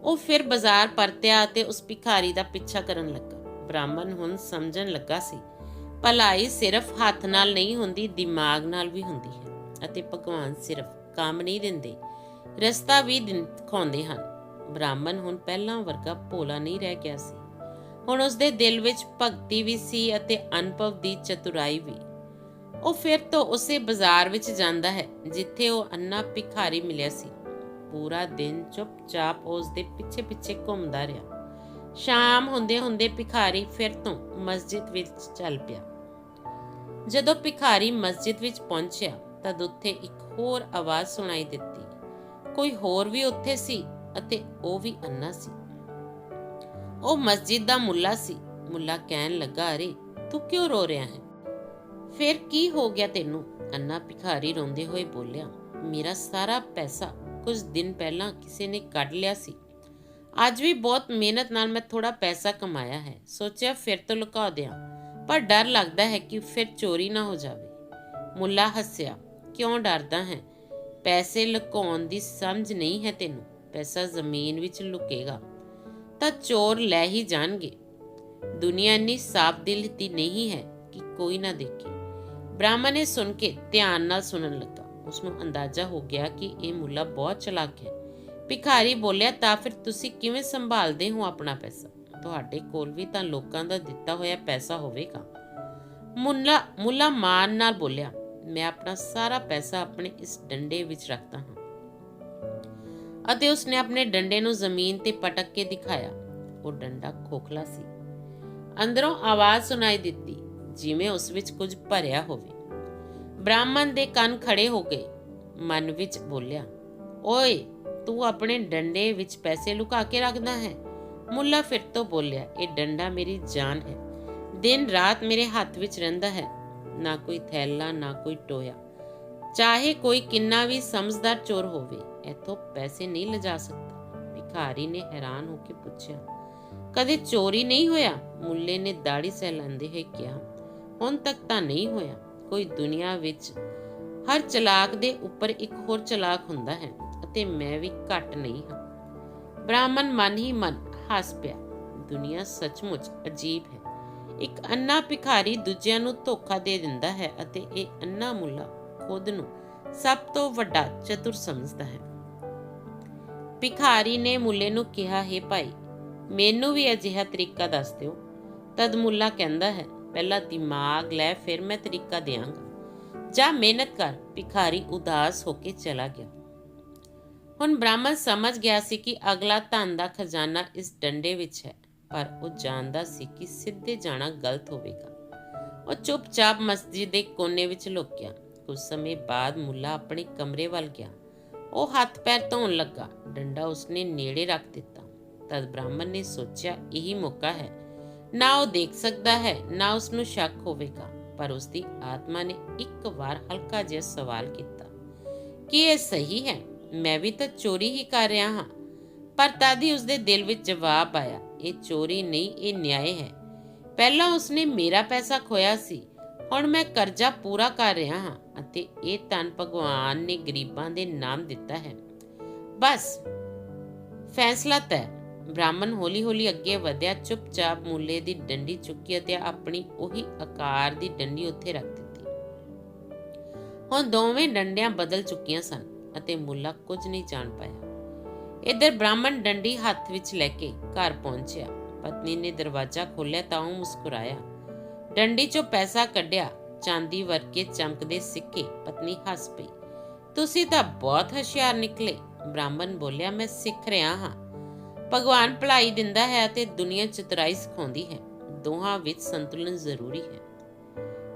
Speaker 1: ਉਹ ਫਿਰ ਬਾਜ਼ਾਰ ਪਰਤਿਆ ਅਤੇ ਉਸ ਭਿਖਾਰੀ ਦਾ ਪਿੱਛਾ ਕਰਨ ਲੱਗਾ। ਬ੍ਰਾਹਮਣ ਹੁਣ ਸਮਝਣ ਲੱਗਾ ਸੀ, ਭਲਾਈ ਸਿਰਫ ਹੱਥ ਨਾਲ ਨਹੀਂ ਹੁੰਦੀ, ਦਿਮਾਗ ਨਾਲ ਵੀ ਹੁੰਦੀ ਹੈ ਅਤੇ ਭਗਵਾਨ ਸਿਰਫ ਕੰਮ ਨਹੀਂ ਦਿੰਦੇ, ਰਸਤਾ ਵੀ ਦਿਨ- ਦਿਖਾਉਂਦੇ ਹਨ। ਬ੍ਰਾਹਮਣ ਹੁਣ ਪਹਿਲਾਂ ਵਰਗਾ ਭੋਲਾ ਨਹੀਂ ਰਹਿ ਗਿਆ ਸੀ। ਹੁਣ ਉਸ ਦੇ ਦਿਲ ਵਿੱਚ ਭਗਤੀ ਵੀ ਸੀ ਅਤੇ ਅਨੁਭਵ ਦੀ ਚਤੁਰਾਈ ਵੀ। ਉਹ ਫਿਰ ਤੋਂ ਉਸੇ ਬਾਜ਼ਾਰ ਵਿੱਚ ਜਾਂਦਾ ਹੈ, ਜਿੱਥੇ ਉਹ ਅੰਨਾ ਭਿਖਾਰੀ ਮਿਲਿਆ ਸੀ। ਪੂਰਾ ਦਿਨ ਚੁੱਪਚਾਪ ਉਸ ਦੇ ਪਿੱਛੇ ਪਿੱਛੇ ਘੁੰਮਦਾ ਰਿਹਾ। ਸ਼ਾਮ ਹੁੰਦੇ ਹੁੰਦੇ ਭਿਖਾਰੀ ਫਿਰ ਤੋਂ ਮਸਜਿਦ ਵਿੱਚ ਚੱਲ ਪਿਆ। ਜਦੋਂ ਭਿਖਾਰੀ ਮਸਜਿਦ ਵਿੱਚ ਪਹੁੰਚਿਆ, ਤਦ ਉੱਥੇ ਇੱਕ ਹੋਰ ਆਵਾਜ਼ ਸੁਣਾਈ ਦਿੱਤੀ। ਕੋਈ ਹੋਰ ਵੀ ਉੱਥੇ ਸੀ ਅਤੇ ਉਹ ਵੀ ਅੰਨਾ ਸੀ। ਉਹ ਮਸਜਿਦ ਦਾ ਮੁੱਲਾ ਸੀ। ਮੁੱਲਾ ਕਹਿਣ ਲੱਗਾ, ਅਰੇ, ਤੂੰ ਕਿਉਂ ਰੋ ਰਿਹਾ ਹੈ? ਫਿਰ ਕੀ ਹੋ ਗਿਆ ਤੈਨੂੰ? ਅੰਨਾ ਭਿਖਾਰੀ ਰੋਂਦੇ ਹੋਏ ਬੋਲਿਆ, ਮੇਰਾ ਸਾਰਾ ਪੈਸਾ ਕੁਝ ਦਿਨ ਪਹਿਲਾਂ ਕਿਸੇ ਨੇ ਕੱਢ ਲਿਆ ਸੀ। ਅੱਜ ਵੀ ਬਹੁਤ ਮਿਹਨਤ ਨਾਲ ਮੈਂ ਥੋੜਾ ਪੈਸਾ ਕਮਾਇਆ ਹੈ। ਸੋਚਿਆ ਫਿਰ ਤੋਂ ਲੁਕਾ ਦਿਆਂ, ਪਰ ਡਰ ਲੱਗਦਾ ਹੈ ਕਿ ਫਿਰ ਚੋਰੀ ਨਾ ਹੋ ਜਾਵੇ। ਮੁੱਲਾ ਹੱਸਿਆ, ਕਿਉਂ ਡਰਦਾ ਹੈ? ਪੈਸੇ ਲੁਕਾਉਣ ਦੀ ਸਮਝ ਨਹੀਂ ਹੈ ਤੈਨੂੰ। ਪੈਸਾ ਜ਼ਮੀਨ ਵਿੱਚ ਲੁਕੇਗਾ, ਤਾਂ ਚੋਰ ਲੈ ਹੀ ਜਾਣਗੇ। ਦੁਨੀਆ ਇੰਨੀ ਸਾਫ਼ ਦਿਲ ਦੀ ਨਹੀਂ ਹੈ ਕਿ ਕੋਈ ਨਾ ਦੇਖੇ। ਬ੍ਰਾਹਮਣ ਨੇ ਸੁਣ ਕੇ ਧਿਆਨ ਨਾਲ ਸੁਣਨ ਲੱਗਾ। ਉਸ ਨੂੰ ਅੰਦਾਜ਼ਾ ਹੋ ਗਿਆ ਕਿ ਇਹ ਮੁੱਲਾ ਬਹੁਤ ਚਲਾਕ ਹੈ। ਭਿਖਾਰੀ ਬੋਲਿਆ, ਤਾਂ ਫਿਰ ਤੁਸੀਂ ਕਿਵੇਂ ਸੰਭਾਲਦੇ ਹੋ ਆਪਣਾ ਪੈਸਾ? ਤੁਹਾਡੇ ਕੋਲ ਵੀ ਤਾਂ ਲੋਕਾਂ ਦਾ ਦਿੱਤਾ ਹੋਇਆ ਪੈਸਾ ਹੋਵੇਗਾ। ਮੁੱਲਾ ਮੁੱਲਾ ਮਾਨ ਨਾਲ ਬੋਲਿਆ, ਮੈਂ ਆਪਣਾ ਸਾਰਾ ਪੈਸਾ ਆਪਣੇ ਇਸ ਡੰਡੇ ਵਿੱਚ ਰੱਖਦਾ ਹਾਂ। ਅਤੇ ਉਸਨੇ ਆਪਣੇ ਡੰਡੇ ਨੂੰ ਜ਼ਮੀਨ ਤੇ ਪਟਕ ਕੇ ਦਿਖਾਇਆ। ਉਹ ਡੰਡਾ ਖੋਖਲਾ ਸੀ। ਅੰਦਰੋਂ ਆਵਾਜ਼ ਸੁਣਾਈ ਦਿੱਤੀ ਜਿਵੇਂ ਉਸ ਵਿੱਚ ਕੁਝ ਭਰਿਆ ਹੋਵੇ। ਬ੍ਰਾਹਮਣ ਦੇ ਕੰਨ ਖੜੇ ਹੋ ਗਏ। ਮਨ ਵਿੱਚ ਬੋਲਿਆ, ਓਏ, ਤੂੰ ਆਪਣੇ ਡੰਡੇ ਵਿੱਚ ਪੈਸੇ ਲੁਕਾ ਕੇ ਰੱਖਦਾ ਹੈ? ਮੁੱਲਾ ਫਿਰ ਤੋਂ ਬੋਲਿਆ, ਇਹ ਡੰਡਾ ਮੇਰੀ ਜਾਨ ਹੈ। ਦਿਨ ਰਾਤ ਮੇਰੇ ਹੱਥ ਵਿੱਚ ਰਹਿੰਦਾ ਹੈ। ਨਾ ਕੋਈ ਥੈਲਾ, ਨਾ ਕੋਈ ਟੋਇਆ। ਚਾਹੇ ਕੋਈ ਕਿੰਨਾ ਵੀ ਸਮਝਦਾਰ ਚੋਰ ਹੋਵੇ, ਇਥੋਂ ਪੈਸੇ ਨਹੀਂ ਲਿਜਾ ਸਕਦਾ। ਭਿਖਾਰੀ ਨੇ ਹੈਰਾਨ ਹੋ ਕੇ ਪੁੱਛਿਆ, ਕਦੇ ਚੋਰੀ ਨਹੀਂ ਹੋਇਆ? ਮੁੱਲੇ ਨੇ ਦਾੜੀ ਸਹਿਲਾਉਂਦੇ ਹੋਏ ਕਿਹਾ ਹੁਣ ਤੱਕ ਤਾਂ ਨਹੀਂ ਹੋਇਆ। ਕੋਈ ਦੁਨੀਆ ਵਿੱਚ ਹਰ ਚਲਾਕ ਦੇ ਉੱਪਰ ਇੱਕ ਹੋਰ ਚਲਾਕ ਹੁੰਦਾ ਹੈ ਅਤੇ ਮੈਂ ਵੀ ਘੱਟ ਨਹੀਂ ਹਾਂ। ਬ੍ਰਾਹਮਣ ਮਨ ਹੀ ਮਨ ਹੱਸ ਪਿਆ। ਦੁਨੀਆ ਸੱਚਮੁੱਚ ਅਜੀਬ ਹੈ। ਇੱਕ ਅੰਨਾ ਭਿਖਾਰੀ ਦੂਜਿਆਂ ਨੂੰ ਧੋਖਾ ਦੇ ਦਿੰਦਾ ਹੈ ਅਤੇ ਇਹ ਅੰਨਾ ਮੁੱਲਾ ਖੁਦ ਨੂੰ ਸਭ ਤੋਂ ਵੱਡਾ ਚਤੁਰ ਸਮਝਦਾ ਹੈ। ਭਿਖਾਰੀ ਨੇ ਮੁੱਲੇ ਨੂੰ ਕਿਹਾ, ਹੈ ਭਾਈ, ਮੈਨੂੰ ਵੀ ਅਜਿਹਾ ਤਰੀਕਾ ਦੱਸ ਦਿਓ। ਤਦ ਮੁੱਲਾ ਕਹਿੰਦਾ ਹੈ ਪਹਿਲਾਂ ਦਿਮਾਗ ਲੈ, ਫਿਰ ਮੈਂ ਤਰੀਕਾ ਦਿਆਂਗਾ। ਜਾ ਮਿਹਨਤ ਕਰ, ਭਿਖਾਰੀ ਉਦਾਸ ਹੋ ਕੇ ਚਲਾ ਗਿਆ। ਹੁਣ ਬ੍ਰਾਹਮਣ ਸਮਝ ਗਿਆ ਸੀ ਕਿ ਅਗਲਾ ਧਨ ਦਾ ਖਜ਼ਾਨਾ ਇਸ ਡੰਡੇ ਵਿੱਚ ਹੈ, ਪਰ ਉਹ ਜਾਣਦਾ ਸੀ ਕਿ ਸਿੱਧੇ ਜਾਣਾ ਗਲਤ ਹੋਵੇਗਾ। ਉਹ ਚੁੱਪਚਾਪ ਮਸਜਿਦ ਦੇ ਕੋਨੇ ਵਿੱਚ ਲੁਕ ਗਿਆ ਕੁਝ ਸਮੇਂ ਬਾਅਦ ਮੁੱਲਾ ਆਪਣੇ ਕਮਰੇ ਵੱਲ ਗਿਆ। ਉਹ ਹੱਥ ਪੈਰ ਧੋਣ ਲੱਗਾ। ਡੰਡਾ ਉਸਨੇ ਨੇੜੇ ਰੱਖ ਦਿੱਤਾ। ਤਦ ਬ੍ਰਾਹਮਣ ਨੇ ਸੋਚਿਆ, ਇਹੀ ਮੌਕਾ ਹੈ ਨਾ ਉਹ ਦੇਖ ਸਕਦਾ ਹੈ, ਨਾ ਉਸ ਨੂੰ ਸ਼ੱਕ ਹੋਵੇਗਾ। ਪਰ ਉਸ ਦੀ ਆਤਮਾ ਨੇ ਇੱਕ ਵਾਰ ਹਲਕਾ ਜਿਹਾ ਸਵਾਲ ਕੀਤਾ, ਕਿ ਇਹ ਸਹੀ ਹੈ? ਮੈਂ ਵੀ ਤਾਂ ਚੋਰੀ ਹੀ ਕਰ ਰਿਹਾ ਹਾਂ। ਪਰ ਤਦ ਹੀ ਉਸਦੇ ਦਿਲ ਵਿੱਚ ਜਵਾਬ ਆਇਆ, ਇਹ ਚੋਰੀ ਨਹੀਂ, ਇਹ ਨਿਆਂ ਹੈ। ਪਹਿਲਾਂ ਉਸਨੇ ਮੇਰਾ ਪੈਸਾ ਖੋਇਆ ਸੀ, ਹੁਣ ਮੈਂ ਕਰਜ਼ਾ ਪੂਰਾ ਕਰ ਰਿਹਾ ਹਾਂ ਅਤੇ ਇਹ ਧਨ ਭਗਵਾਨ ਨੇ ਗਰੀਬਾਂ ਦੇ ਨਾਮ ਦਿੱਤਾ ਹੈ। ਬਸ, ਫੈਸਲਾ ਤੈਅ। ਬ੍ਰਾਹਮਣ ਹੌਲੀ-ਹੌਲੀ ਅੱਗੇ ਵਧਿਆ, ਚੁੱਪਚਾਪ ਮੁੱਲੇ ਦੀ ਡੰਡੀ ਚੁੱਕੀ ਅਤੇ ਆਪਣੀ ਉਹੀ ਆਕਾਰ ਦੀ ਡੰਡੀ ਉੱਥੇ ਰੱਖ ਦਿੱਤੀ। ਹੁਣ ਦੋਵੇਂ ਡੰਡਿਆਂ ਬਦਲ ਚੁੱਕੀਆਂ ਸਨ ਅਤੇ ਮੁੱਲਾ ਕੁਝ ਨਹੀਂ ਜਾਣ ਪਾਇਆ। ਇਧਰ ਬ੍ਰਾਹਮਣ ਡੰਡੀ ਹੱਥ ਵਿੱਚ ਲੈ ਕੇ ਘਰ ਪਹੁੰਚਿਆ। ਪਤਨੀ ਨੇ ਦਰਵਾਜ਼ਾ ਖੋਲ੍ਹਿਆ ਤਾਂ ਉਹ ਮੁਸਕਰਾਇਆ। ਡੰਡੀ 'ਚੋਂ ਪੈਸਾ ਕੱਢਿਆ, ਚਾਂਦੀ ਵਰਕੇ ਚਮਕਦੇ ਸਿੱਕੇ। ਪਤਨੀ ਹੱਸ ਪਈ, ਤੁਸੀਂ ਤਾਂ ਬਹੁਤ ਹੁਸ਼ਿਆਰ ਨਿਕਲੇ। ਬ੍ਰਾਹਮਣ ਬੋਲਿਆ, ਮੈਂ ਸਿੱਖ ਰਿਹਾ ਹਾਂ। ਭਗਵਾਨ ਭਲਾਈ ਦਿੰਦਾ ਹੈ ਅਤੇ ਦੁਨੀਆ ਚਤੁਰਾਈ ਸਿਖਾਉਂਦੀ ਹੈ। ਦੋਹਾਂ ਵਿੱਚ ਸੰਤੁਲਨ ਜ਼ਰੂਰੀ ਹੈ।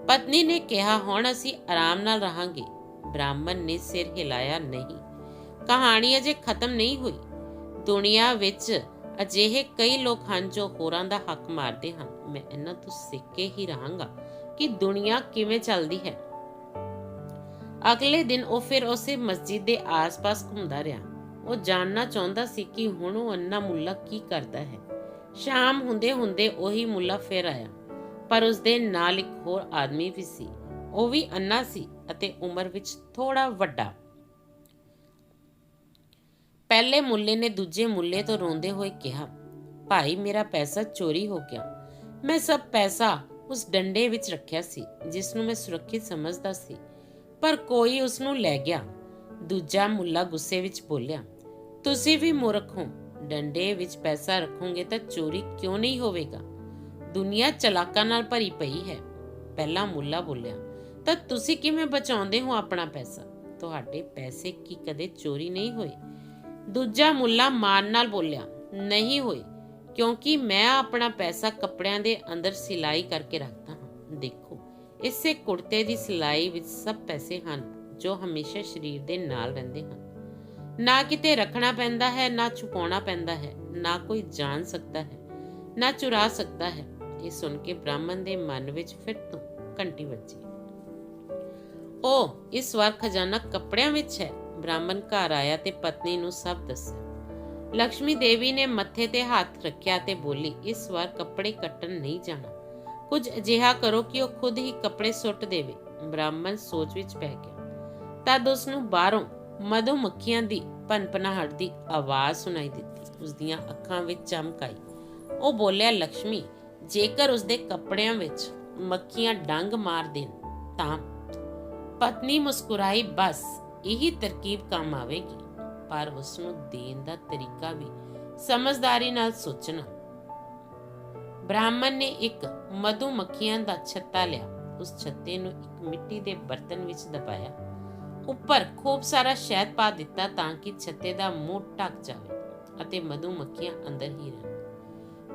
Speaker 1: ਪਤਨੀ ਨੇ ਕਿਹਾ, ਹੁਣ ਅਸੀਂ ਆਰਾਮ ਨਾਲ ਰਹਾਂਗੇ। ਬ੍ਰਾਹਮਣ ਨੇ ਸਿਰ ਹਿਲਾਇਆ, ਨਹੀਂ, ਕਹਾਣੀ ਅਜੇ ਖਤਮ ਨਹੀਂ ਹੋਈ। ਦੁਨੀਆ ਵਿੱਚ ਅਜਿਹੇ ਕਈ ਲੋਕ ਹਨ ਜੋ ਹੋਰਾਂ ਦਾ ਹੱਕ ਮਾਰਦੇ ਹਨ। ਮੈਂ ਇਹਨਾਂ ਤੋਂ ਸਿੱਖ ਕੇ ਹੀ ਰਹਾਂਗਾ ਕਿ ਦੁਨੀਆ ਕਿਵੇਂ ਚੱਲਦੀ ਹੈ। ਅਗਲੇ ਦਿਨ ਉਹ ਫਿਰ ਉਸੇ ਮਸਜਿਦ ਦੇ ਆਸ-ਪਾਸ ਘੁੰਮਦਾ ਰਿਹਾ। ਉਹ ਜਾਣਨਾ ਚਾਹੁੰਦਾ ਸੀ ਕਿ ਹੁਣ ਉਹ ਅੰਨਾ ਮੁੱਲਾ ਕੀ ਕਰਦਾ ਹੈ। ਸ਼ਾਮ ਹੁੰਦੇ ਹੁੰਦੇ ਉਹੀ ਮੁੱਲਾ ਫਿਰ ਆਇਆ, ਪਰ ਉਸ ਦੇ ਨਾਲ ਇੱਕ ਹੋਰ ਆਦਮੀ ਵੀ ਸੀ। ਉਹ ਵੀ ਅੰਨਾ ਸੀ ਅਤੇ ਉਮਰ ਵਿੱਚ ਥੋੜਾ ਵੱਡਾ। ਪਹਿਲੇ ਮੁੱਲੇ ਨੇ ਦੂਜੇ ਮੁੱਲੇ ਤੋਂ ਰੋਂਦੇ ਹੋਏ ਕਿਹਾ, ਭਾਈ, ਮੇਰਾ ਪੈਸਾ ਚੋਰੀ ਹੋ ਗਿਆ। ਮੈਂ ਸਭ ਪੈਸਾ ਉਸ ਡੰਡੇ ਵਿੱਚ ਰੱਖਿਆ ਸੀ, ਜਿਸ ਨੂੰ ਮੈਂ ਸੁਰੱਖਿਅਤ ਸਮਝਦਾ ਸੀ, ਪਰ ਕੋਈ ਉਸ ਨੂੰ ਲੈ ਗਿਆ। ਦੂਜਾ ਮੁੱਲਾ ਗੁੱਸੇ ਵਿੱਚ ਬੋਲਿਆ ਤੁਸੀਂ ਵੀ ਮੂਰਖ ਹੋ। ਡੰਡੇ ਵਿੱਚ ਪੈਸਾ ਰੱਖੋਗੇ ਤਾਂ ਚੋਰੀ ਕਿਉਂ ਨਹੀਂ ਹੋਵੇਗਾ? ਦੁਨੀਆ ਚਲਾਕਾਂ ਨਾਲ ਭਰੀ ਪਈ ਹੈ। ਪਹਿਲਾ ਮੁੱਲਾ ਬੋਲਿਆ, ਤਾਂ ਤੁਸੀਂ ਕਿਵੇਂ ਬਚਾਉਂਦੇ ਹੋ ਆਪਣਾ ਪੈਸਾ? ਤੁਹਾਡੇ ਪੈਸੇ ਕੀ ਕਦੇ ਚੋਰੀ ਨਹੀਂ ਹੋਏ? ਦੂਜਾ ਮੁੱਲਾ ਮਾਨ ਨਾਲ ਬੋਲਿਆ, ਨਹੀਂ ਹੋਏ, ਕਿਉਂਕਿ ਮੈਂ ਆਪਣਾ ਪੈਸਾ ਕੱਪੜਿਆਂ ਦੇ ਅੰਦਰ ਸਿਲਾਈ ਕਰਕੇ ਰੱਖਦਾ ਹਾਂ। ਦੇਖੋ, ਇਸੇ ਕੁੜਤੇ ਦੀ ਸਿਲਾਈ ਵਿੱਚ ਸਭ ਪੈਸੇ ਹਨ ਜੋ ਹਮੇਸ਼ਾ ਸਰੀਰ ਦੇ ਨਾਲ ਰਹਿੰਦੇ ਹਨ। ਨਾ ਕਿਤੇ ਰੱਖਣਾ ਪੈਂਦਾ ਹੈ, ਨਾ ਛੁਪਾਉਣਾ ਪੈਂਦਾ ਹੈ, ਨਾ ਕੋਈ ਜਾਣ ਸਕਦਾ ਹੈ, ਨਾ ਚੁਰਾ ਸਕਦਾ ਹੈ। ਇਹ ਸੁਣ ਕੇ ਬ੍ਰਾਹਮਣ ਦੇ ਮਨ ਵਿੱਚ ਫਿਰ ਤੋਂ ਘੰਟੀ ਵੱਜੀ। ਉਹ ਇਸ ਵਾਰ ਖਜ਼ਾਨਾ ਕੱਪੜਿਆਂ ਵਿੱਚ ਹੈ, ਬ੍ਰਾਹਮਣ ਘਰ ਆਇਆ ਤੇ ਪਤਨੀ ਨੂੰ ਸਭ ਦੱਸਿਆ। ਲక్ష్ਮੀ ਦੇਵੀ ਨੇ ਮੱਥੇ ਤੇ ਹੱਥ ਰੱਖਿਆ ਤੇ ਬੋਲੀ, ਇਸ ਵਾਰ ਕੱਪੜੇ ਕੱਟਣ ਨਹੀਂ ਜਾਣਾ। ਕੁਝ ਅਜਿਹਾ ਕਰੋ ਕਿ ਉਹ ਖੁਦ ਹੀ ਕੱਪੜੇ ਸੁੱਟ ਦੇਵੇ। ਬ੍ਰਾਹਮਣ ਸੋਚ ਵਿੱਚ ਪੈ ਗਿਆ। ਤਦ ਉਸ ਨੂੰ ਬਾਹਰੋਂ ਮਧੂ ਮੱਖੀਆਂ ਦੀ ਪਨਪਨਾਹਟ ਦੀ ਆਵਾਜ਼ ਸੁਣਾਈ ਦਿੱਤੀ। ਉਸ ਦੀਆਂ ਅੱਖਾਂ ਵਿੱਚ ਚਮਕ ਆਈ। ਉਹ ਬੋਲਿਆ ਲక్ష్ਮੀ ਜੇਕਰ ਉਸ ਦੇ ਕੱਪੜਿਆਂ ਵਿੱਚ ਮੱਖੀਆਂ ਡੰਗ ਮਾਰ ਦੇਣ, ਤਾਂ ਪਤਨੀ ਮੁਸਕਰਾਈ ਬਸ ਇਹੀ ਤਰਕੀਬ ਕੰਮ ਆਵੇਗੀ। ਪਰ ਉਸ ਨੂੰ ਦੇਣ ਦਾ ਤਰੀਕਾ ਵੀ ਸਮਝਦਾਰੀ ਨਾਲ ਸੋਚਣਾ। ਬ੍ਰਾਹਮਣ ਨੇ ਇੱਕ ਮਧੂ ਮੱਖੀਆਂ ਦਾ ਛੱਤਾ ਲਿਆ। ਉਸ ਛੱਤੇ ਨੂੰ ਇੱਕ ਮਿੱਟੀ ਦੇ ਬਰਤਨ ਵਿੱਚ ਦਬਾਇਆ। ਉੱਪਰ ਖੂਬ ਸਾਰਾ ਸ਼ਹਿਦ ਪਾ ਦਿੱਤਾ ਤਾਂ ਕਿ ਛੱਤੇ ਦਾ ਮੂੰਹ ਢੱਕ ਜਾਵੇ ਅਤੇ ਮਧੂ ਮੱਖੀਆਂ ਅੰਦਰ ਹੀ ਰਹਿਣ।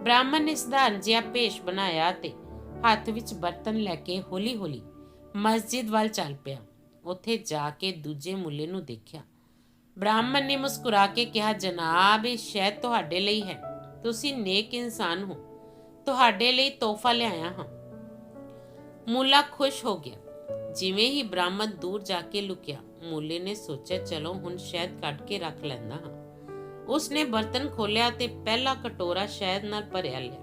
Speaker 1: ਬ੍ਰਾਹਮਣ ਨੇ ਸਧਾਰਨ ਜਿਹਾ ਪੇਸ਼ ਬਣਾਇਆ ਤੇ ਹੱਥ ਵਿੱਚ ਬਰਤਨ ਲੈ ਕੇ ਹੌਲੀ-ਹੌਲੀ ਮਸਜਿਦ ਵੱਲ ਚੱਲ ਪਿਆ। ਉੱਥੇ ਜਾ ਕੇ ਦੂਜੇ ਮੁੱਲੇ ਨੂੰ ਦੇਖਿਆ। ਬ੍ਰਾਹਮਣ ਨੇ ਮੁਸਕਰਾ ਕੇ ਕਿਹਾ, ਜਨਾਬ, ਇਹ ਸ਼ਹਿਦ ਤੁਹਾਡੇ ਲਈ ਹੈ। ਤੁਸੀਂ ਨੇਕ ਇਨਸਾਨ ਹੋ। ਤੁਹਾਡੇ ਲਈ ਤੋਹਫਾ ਲਿਆਇਆ ਹਾਂ। ਮੁੱਲਾ ਖੁਸ਼ ਹੋ ਗਿਆ। ਜਿਵੇਂ ਹੀ ਬ੍ਰਾਹਮਣ ਦੂਰ ਜਾ ਕੇ ਲੁਕਿਆ, ਮੁੱਲੇ ਨੇ ਸੋਚਿਆ, ਚਲੋ ਹੁਣ ਸ਼ਹਿਦ ਕੱਢ ਕੇ ਰੱਖ ਲੈਂਦਾ ਹਾਂ। ਉਸਨੇ ਬਰਤਨ ਖੋਲਿਆ ਤੇ ਪਹਿਲਾ ਕਟੋਰਾ ਸ਼ਹਿਦ ਨਾਲ ਭਰਿਆ ਲਿਆ।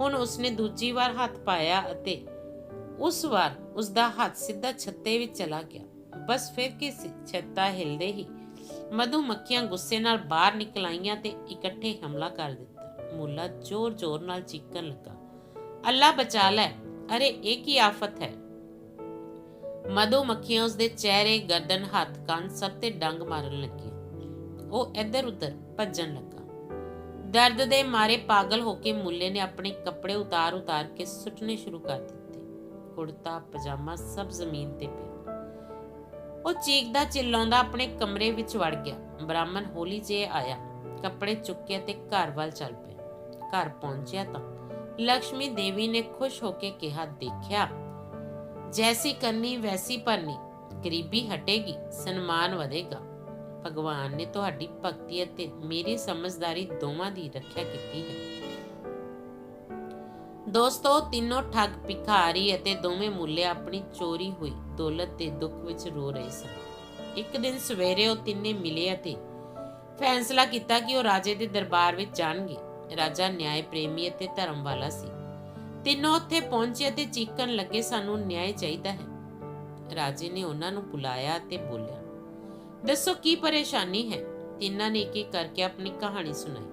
Speaker 1: ਹੁਣ ਉਸਨੇ ਦੂਜੀ ਵਾਰ ਹੱਥ ਪਾਇਆ ਅਤੇ ਉਸ ਵਾਰ ਉਸ ਹੱਥ ਸਿੱਧਾ ਛੱਤੇ ਵਿੱਚ ਚਲਾ ਗਿਆ। ਬਸ ਫਿਰ ਕਿ ਛੱਤਾ ਹਿਲਦੇ ਹੀ ਮਧੂ ਮੱਖੀਆਂ ਗੁੱਸੇ ਨਾਲ ਬਾਹਰ ਨਿਕਲ ਆਈਆਂ ਤੇ ਇਕੱਠੇ ਹਮਲਾ ਕਰ ਦਿੱਤਾ। ਮੁੱਲਾ ਜ਼ੋਰ-ਜ਼ੋਰ ਨਾਲ ਚੀਕਣ ਲੱਗਾ। ਅੱਲਾ ਬਚਾ ਲੈ। ਅਰੇ, ਇਹ ਕੀ ਆਫਤ ਹੈ? ਮਧੂ ਮੱਖੀਆਂ ਉਸਦੇ ਚਿਹਰੇ, ਗਰਦਨ, ਹੱਥ, ਕੰਨ ਸਭ ਤੇ ਡੰਗ ਮਾਰਨ ਲੱਗੀਆਂ ਉਹ ਇੱਧਰ ਉੱਧਰ ਭੱਜਣ ਲੱਗਾ। ਦਰਦ ਦੇ ਮਾਰੇ ਪਾਗਲ ਹੋ ਕੇ ਮੁੱਲੇ ਨੇ ਆਪਣੇ ਕੱਪੜੇ ਉਤਾਰ-ਉਤਾਰ ਕੇ ਸੁੱਟਨੇ ਸ਼ੁਰੂ ਕਰ ਦਿੱਤੇ। ਕੁੜਤਾ, ਪਜਾਮਾ ਸਭ ਜ਼ਮੀਨ ਤੇ ਪਿਆ। ਉਹ ਚੀਕਦਾ ਚਿੱਲਾਉਂਦਾ ਆਪਣੇ ਕਮਰੇ ਵਿੱਚ ਵੜ ਗਿਆ। ਬ੍ਰਾਹਮਣ ਹੋਲੀ ਜੇ ਆਇਆ। ਕੱਪੜੇ ਚੁੱਕੇ ਤੇ ਘਰ ਵੱਲ ਚੱਲ ਪਿਆ। ਘਰ ਪਹੁੰਚਿਆ ਤਾਂ ਲక్ష్ਮੀ ਦੇਵੀ ਨੇ ਖੁਸ਼ ਹੋ ਕੇ ਕਿਹਾ, ਦੇਖਿਆ ਜੈਸੀ ਕਰਨੀ ਵੈਸੀ ਭਰਨੀ ਗਰੀਬੀ ਹਟੇਗੀ ਸਨਮਾਨ ਵਧੇਗਾ ਭਗਵਾਨ ਨੇ ਤੁਹਾਡੀ ਭਗਤੀ ਅਤੇ ਮੇਰੀ ਸਮਝਦਾਰੀ ਦੋਵਾਂ ਦੀ ਰੱਖਿਆ ਕੀਤੀ ਹੈ ਦੋਸਤੋ ਤਿੰਨੋਂ ਠੱਗ ਭਿਖਾਰੀ ਅਤੇ ਦੋਵੇਂ ਮੁੱਲੇ ਆਪਣੀ ਚੋਰੀ ਹੋਈ ਦੌਲਤ ਦੇ ਦੁੱਖ ਵਿੱਚ ਰੋ ਰਹੇ ਸਨ ਇੱਕ ਦਿਨ ਸਵੇਰੇ ਉਹ ਤਿੰਨੇ ਮਿਲੇ ਅਤੇ ਫੈਸਲਾ ਕੀਤਾ ਕਿ ਉਹ ਰਾਜੇ ਦੇ ਦਰਬਾਰ ਵਿੱਚ ਜਾਣਗੇ ਰਾਜਾ ਨਿਆਂ ਪ੍ਰੇਮੀ ਅਤੇ ਧਰਮ ਵਾਲਾ ਸੀ ਤਿੰਨੋਂ ਉੱਥੇ ਪਹੁੰਚੇ ਅਤੇ ਚੀਕਣ ਲੱਗੇ, ਸਾਨੂੰ ਨਿਆਂ ਚਾਹੀਦਾ ਹੈ। ਰਾਜੇ ਨੇ ਉਹਨਾਂ ਨੂੰ ਬੁਲਾਇਆ ਤੇ ਬੋਲਿਆ, ਦੱਸੋ ਕੀ ਪਰੇਸ਼ਾਨੀ ਹੈ? ਤਿੰਨਾਂ ਨੇ ਇੱਕ ਇੱਕ ਕਰਕੇ ਆਪਣੀ ਕਹਾਣੀ ਸੁਣਾਈ।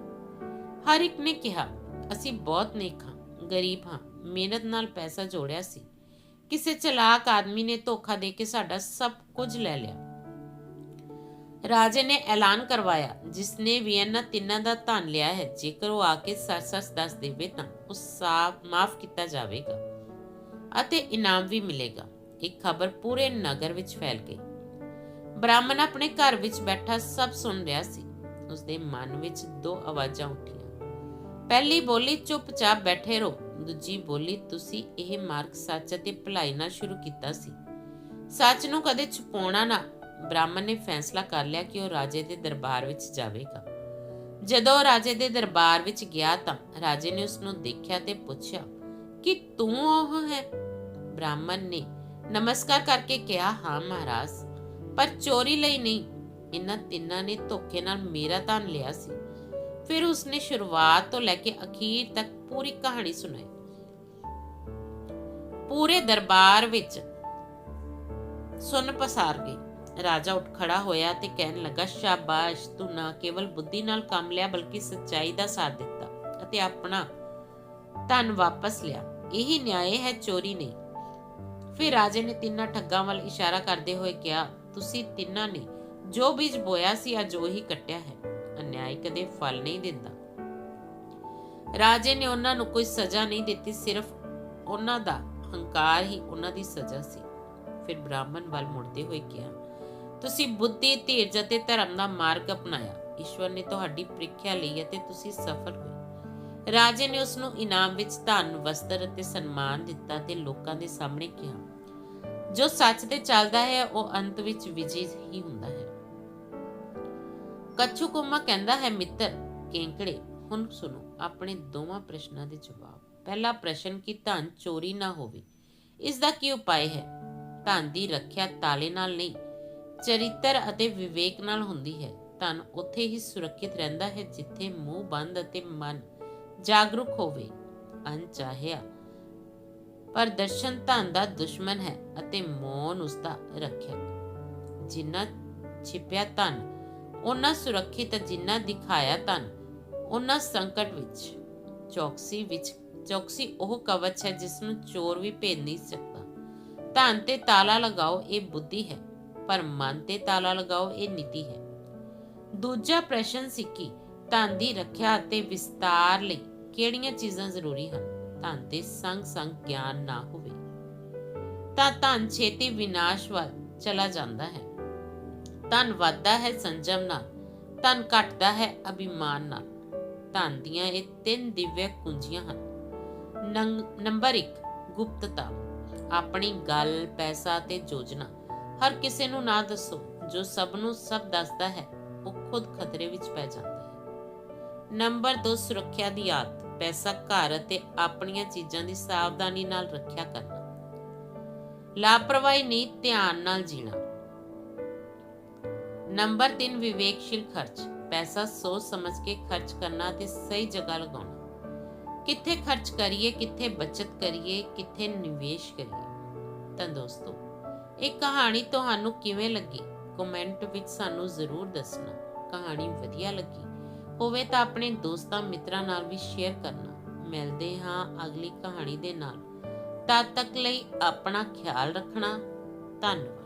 Speaker 1: ਹਰ ਇੱਕ ਨੇ ਕਿਹਾ, ਅਸੀਂ ਬਹੁਤ ਨੇਕ ਹਾਂ, ਗਰੀਬ ਹਾਂ, ਮਿਹਨਤ ਨਾਲ ਪੈਸਾ ਜੋੜਿਆ ਸੀ। ਕਿਸੇ ਚਲਾਕ ਆਦਮੀ ਨੇ ਧੋਖਾ ਦੇ ਕੇ ਸਾਡਾ ਸਭ ਕੁਝ ਲੈ ਲਿਆ। ਰਾਜੇ ਨੇ ਐਲਾਨ ਕਰਵਾਇਆ, ਜਿਸਨੇ ਵੀ ਇਹਨਾਂ ਤਿੰਨਾਂ ਦਾ ਧਨ ਲਿਆ ਹੈ। ਜੇਕਰ ਉਹ ਆ ਕੇ ਸੱਚ-ਸੱਚ ਦੱਸ ਦੇਵੇ ਤਾਂ ਉਹ ਸਾਫ਼ ਮਾਫ ਕੀਤਾ ਜਾਵੇਗਾ ਅਤੇ ਇਨਾਮ ਵੀ ਮਿਲੇਗਾ। ਇੱਕ ਖਬਰ ਪੂਰੇ ਨਗਰ ਵਿੱਚ ਫੈਲ ਗਈ। ਬ੍ਰਾਹਮਣ ਆਪਣੇ ਘਰ ਵਿੱਚ ਬੈਠਾ ਸਭ ਸੁਣ ਰਿਹਾ ਸੀ। ਉਸਦੇ ਮਨ ਵਿੱਚ ਦੋ ਆਵਾਜ਼ਾਂ ਉੱਠੀਆਂ। ਪਹਿਲੀ, ਬੋਲੀ, ਚੁੱਪਚਾਪ ਬੈਠੇ ਰਹੋ। ਦੂਜੀ, ਬੋਲੀ, ਤੁਸੀਂ ਇਹ ਮਾਰਗ ਸੱਚ ਅਤੇ ਭਲਾਈ ਨਾਲ ਸ਼ੁਰੂ ਕੀਤਾ ਸੀ। ਸੱਚ ਨੂੰ ਕਦੇ ਛੁਪਾਉਣਾ ਨਾ। ਬ੍ਰਾਹਮਣ ਨੇ ਫੈਸਲਾ ਕਰ ਲਿਆ ਕਿ ਉਹ ਰਾਜੇ ਦੇ ਦਰਬਾਰ ਵਿੱਚ ਜਾਵੇਗਾ। ਜਦੋਂ ਉਹ ਰਾਜੇ ਦੇ ਦਰਬਾਰ ਵਿੱਚ ਗਿਆ ਤਾਂ ਰਾਜੇ ਨੇ ਉਸ ਨੂੰ ਦੇਖਿਆ ਤੇ ਪੁੱਛਿਆ, ਕਿ ਤੂੰ ਉਹ ਹੈ? ਬ੍ਰਾਹਮਣ ਨੇ ਨਮਸਕਾਰ ਕਰਕੇ ਕਿਹਾ, ਹਾਂ ਮਹਾਰਾਜ, ਪਰ ਚੋਰੀ ਲਈ ਨਹੀਂ। ਇਹਨਾਂ ਤਿੰਨਾਂ ਨੇ ਧੋਖੇ ਨਾਲ ਮੇਰਾ ਧਨ ਲਿਆ ਸੀ। ਫਿਰ ਉਸਨੇ ਸ਼ੁਰੂਆਤ ਤੋਂ ਲੈ ਕੇ ਅਖੀਰ ਤੱਕ ਪੂਰੀ ਕਹਾਣੀ ਸੁਣਾਈ। ਪੂਰੇ ਦਰਬਾਰ ਵਿੱਚ ਸੁਣ ਪਸਾਰ ਗਈ। ਰਾਜਾ ਉੱਠ ਖੜਾ ਹੋਇਆ ਤੇ ਕਹਿਣ ਲੱਗਾ, ਸ਼ਾਬਾਸ਼, ਤੂੰ ਨਾ ਕੇਵਲ ਬੁੱਧੀ ਨਾਲ ਕੰਮ ਲਿਆ, ਬਲਕਿ ਸੱਚਾਈ ਦਾ ਸਾਥ ਦਿੱਤਾ ਅਤੇ ਆਪਣਾ ਧਨ ਵਾਪਸ ਲਿਆ। ਇਹੀ ਨਿਆਏ ਹੈ ਚੋਰੀ ਨਹੀਂ ਫਿਰ ਰਾਜੇ ਨੇ ਤਿੰਨਾਂ ਠੱਗਾਂ ਵੱਲ ਇਸ਼ਾਰਾ ਕਰਦੇ ਹੋਏ ਕਿਹਾ, ਤੁਸੀਂ ਤਿੰਨਾਂ ਨੇ ਜੋ ਬੀਜ ਬੋਇਆ ਸੀ, ਅੱਜ ਉਹੀ ਕੱਟਿਆ ਹੈ। ਅਨਿਆਇ ਕਦੇ ਫਲ ਨਹੀਂ ਦਿੰਦਾ। ਰਾਜੇ ਨੇ ਉਹਨਾਂ ਨੂੰ ਕੋਈ ਸਜ਼ਾ ਨਹੀਂ ਦਿੱਤੀ, ਸਿਰਫ ਉਹਨਾਂ ਦਾ ਹੰਕਾਰ ਹੀ ਉਹਨਾਂ ਦੀ ਸਜ਼ਾ ਸੀ। ਫਿਰ ਬ੍ਰਾਹਮਣ ਵੱਲ ਮੁੜਦੇ ਹੋਏ ਕਿਹਾ ਤੁਸੀਂ ਬੁੱਧੀ, ਧੀਰਜ ਅਤੇ ਧਰਮ ਦਾ ਮਾਰਗ ਅਪਣਾਇਆ। ਈਸ਼ਵਰ ਨੇ ਤੁਹਾਡੀ ਪ੍ਰੀਖਿਆ ਲਈ ਅਤੇ ਤੁਸੀਂ ਸਫਲ ਹੋਏ। ਰਾਜੇ ਨੇ ਉਸ ਨੂੰ ਇਨਾਮ ਵਿੱਚ ਧਨ, ਵਸਤਰ ਅਤੇ ਸਨਮਾਨ ਦਿੱਤਾ ਤੇ ਲੋਕਾਂ ਦੇ ਸਾਹਮਣੇ ਕਿਹਾ, ਜੋ ਸੱਚ ਤੇ ਚੱਲਦਾ ਹੈ, ਉਹ ਅੰਤ ਵਿੱਚ ਵਿਜੇ ਹੀ ਹੁੰਦਾ ਹੈ। ਕੱਛੂ ਕੁਮਾ ਕਹਿੰਦਾ ਹੈ, ਮਿੱਤਰ, ਕੇਂਕੜੇ, ਹੁਣ ਸੁਣੋ, ਆਪਣੇ ਦੋਵਾਂ ਪ੍ਰਸ਼ਨਾਂ ਦੇ ਜਵਾਬ। ਪਹਿਲਾ ਪ੍ਰਸ਼ਨ ਕਿ ਧਨ ਚੋਰੀ ਨਾ ਹੋਵੇ। ਇਸ ਦਾ ਕੀ ਉਪਾਅ ਹੈ? ਧਨ ਦੀ ਰੱਖਿਆ ਤਾਲੇ ਨਾਲ ਨਹੀਂ ਚਰਿੱਤਰ ਅਤੇ ਵਿਵੇਕ ਨਾਲ ਹੁੰਦੀ ਹੈ। ਧਨ ਉੱਥੇ ਹੀ ਸੁਰੱਖਿਅਤ ਰਹਿੰਦਾ ਹੈ ਜਿੱਥੇ ਮੂੰਹ ਬੰਦ ਅਤੇ ਮਨ ਜਾਗਰੂਕ ਹੋਵੇ। ਅਣਚਾਹਿਆ ਪਰ ਦਰਸ਼ਨ ਧਨ ਦਾ ਦੁਸ਼ਮਨ ਹੈ ਅਤੇ ਮੌਨ ਉਸ ਦਾ ਰੱਖਿਅਕ। ਜਿੰਨਾ ਛਿਪਿਆ ਧਨ ਉਹਨਾਂ ਸੁਰੱਖਿਅਤ ਜਿੰਨਾ ਦਿਖਾਇਆ ਧਨ ਉਹਨਾਂ ਸੰਕਟ ਵਿੱਚ। ਚੌਕਸੀ ਵਿੱਚ, ਚੌਕਸੀ ਉਹ ਕਵਚ ਹੈ ਜਿਸ ਨੂੰ ਚੋਰ ਵੀ ਭੇਦ ਨਹੀਂ ਸਕਦਾ। ਧਨ ਤੇ ਤਾਲਾ ਲਗਾਓ, ਇਹ ਬੁੱਧੀ ਹੈ। ਪਰ ਮਨ ਤੇ ਤਾਲਾ ਲਗਾਓ, ਇਹ ਨੀਤੀ ਹੈ। ਦੂਜਾ ਪ੍ਰਸ਼ਨ ਸੀ ਧਨ ਦੀ ਰੱਖਿਆ ਅਤੇ ਵਿਸਤਾਰ ਲਈ ਕਿਹੜੀਆਂ ਚੀਜ਼ਾਂ ਜ਼ਰੂਰੀ ਹਨ? ਧਨ ਦੇ ਸੰਗ ਸੰਗ ਗਿਆਨ ਨਾ ਹੋਵੇ। ਤਾਂ ਧਨ ਛੇਤੀ ਵਿਨਾਸ਼ ਵੱਲ ਚਲਾ ਜਾਂਦਾ ਹੈ। ਧਨ ਵੱਧਦਾ ਹੈ ਸੰਜਮ ਨਾਲ, ਧਨ ਘਟਦਾ ਹੈ ਅਭਿਮਾਨ ਨਾਲ। ਧਨ ਦੀਆਂ ਇਹ ਤਿੰਨ ਦਿਵਯ ਕੁੰਜੀਆਂ ਹਨ। ਨੰਗ- ਨੰਬਰ 1 ਗੁਪਤਤਾ। ਆਪਣੀ ਗੱਲ, ਪੈਸਾ ਤੇ ਯੋਜਨਾ। ਹਰ ਕਿਸੇ ਨੂੰ ਨਾ ਦੱਸੋ, ਜੋ ਸਭ ਨੂੰ ਸਭ ਦੱਸਦਾ ਹੈ, ਉਹ ਖੁਦ ਖਤਰੇ ਵਿੱਚ ਪੈ ਜਾਂਦਾ ਹੈ। ਨੰਬਰ 2 ਸੁਰੱਖਿਆ ਦੀ ਆਦਤ, ਪੈਸਾ, ਘਰ ਅਤੇ ਆਪਣੀਆਂ ਚੀਜ਼ਾਂ ਦੀ ਸਾਵਧਾਨੀ ਨਾਲ ਰੱਖਿਆ ਕਰਨਾ। ਲਾਪਰਵਾਹੀ ਨਹੀਂ, ਧਿਆਨ ਨਾਲ ਜੀਣਾ। ਨੰਬਰ 3 ਵਿਵੇਕਸ਼ੀਲ ਖਰਚ, ਪੈਸਾ ਸੋਚ ਸਮਝ ਕੇ ਖਰਚ ਕਰਨਾ ਤੇ ਸਹੀ ਜਗ੍ਹਾ ਲਗਾਉਣਾ। ਕਿੱਥੇ ਖਰਚ ਕਰੀਏ, ਕਿੱਥੇ ਬਚਤ ਕਰੀਏ, ਕਿੱਥੇ ਨਿਵੇਸ਼ ਕਰੀਏ। ਤਾਂ ਦੋਸਤੋ ਇਹ ਕਹਾਣੀ ਤੁਹਾਨੂੰ ਕਿਵੇਂ ਲੱਗੀ? ਕਮੈਂਟ ਵਿੱਚ ਸਾਨੂੰ ਜ਼ਰੂਰ ਦੱਸਣਾ। ਕਹਾਣੀ ਵਧੀਆ ਲੱਗੀ ਹੋਵੇ ਤਾਂ ਆਪਣੇ ਦੋਸਤਾਂ ਮਿੱਤਰਾਂ ਨਾਲ ਵੀ ਸ਼ੇਅਰ ਕਰਨਾ। ਮਿਲਦੇ ਹਾਂ ਅਗਲੀ ਕਹਾਣੀ ਦੇ ਨਾਲ। ਤਦ ਤੱਕ ਲਈ ਆਪਣਾ ਖਿਆਲ ਰੱਖਣਾ। ਧੰਨਵਾਦ।